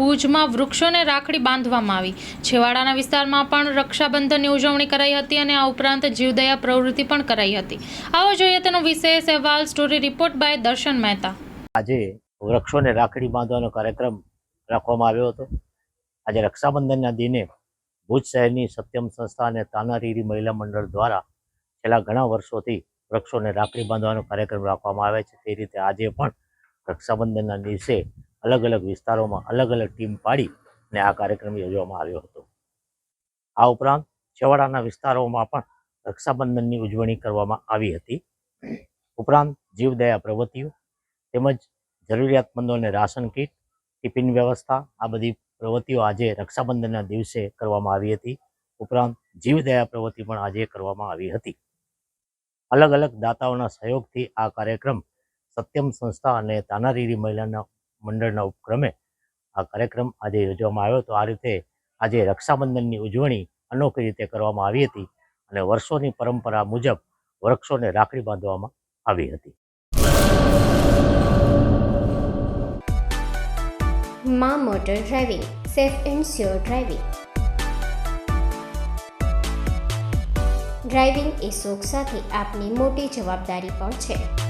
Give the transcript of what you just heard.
ભુજમાં વૃક્ષોને રાખડી બાંધવામાં આવી. છેવાડાના વિસ્તારમાં પણ રક્ષાબંધનની ઉજવણી કરાઈ હતી અને આ ઉપરાંત જીવદયા પ્રવૃત્તિ પણ કરાઈ હતી. આવો જોઈએ તેનો વિશેષ અહેવાલ સ્ટોરી રિપોર્ટ બાય દર્શન મહેતા. આજે વૃક્ષોને રાખડી બાંધવાનો કાર્યક્રમ રાખવામાં આવ્યો હતો. આજે રક્ષાબંધનના દિને ભુજ શહેરની સત્યમ સંસ્થા અને તાનારીરી મહિલા મંડળ દ્વારા છેલ્લા ઘણા વર્ષોથી વૃક્ષોને રાખડી બાંધવાનો કાર્યક્રમ રાખવામાં આવે છે. તે રીતે આજે પણ રક્ષાબંધનના દિવસે અલગ અલગ વિસ્તારોમાં અલગ અલગ ટીમ પાડી અને આ કાર્યક્રમ યોજવામાં આવ્યો હતો. આ ઉપરાંત છેવાડાના વિસ્તારોમાં પણ રક્ષાબંધનની ઉજવણી કરવામાં આવી હતી. ઉપરાંત જીવદયા પ્રવૃત્તિઓ તેમજ જરૂરિયાતમંદોને રાશન કીટ, ટિફિન વ્યવસ્થા આ બધી પ્રવૃત્તિઓ આજે રક્ષાબંધનના દિવસે કરવામાં આવી હતી. ઉપરાંત જીવદયા પ્રવૃત્તિ પણ આજે કરવામાં આવી હતી. અલગ અલગ દાતાઓના સહયોગથી આ કાર્યક્રમ સત્યમ સંસ્થા અને તાનારીરી મહિલાના મંડળના ઉપક્રમે આ કાર્યક્રમ આજે યોજવામાં આવ્યો તો આ રીતે આજે રક્ષાબંધનની ઉજવણી અનોખી રીતે કરવામાં આવી હતી અને વર્ષોની પરંપરા મુજબ વૃક્ષોને રાખડી બાંધવામાં આવી હતી. મા motor driving, safe and sure driving. Driving એ શોખ સાથે આપની મોટી જવાબદારી પણ છે.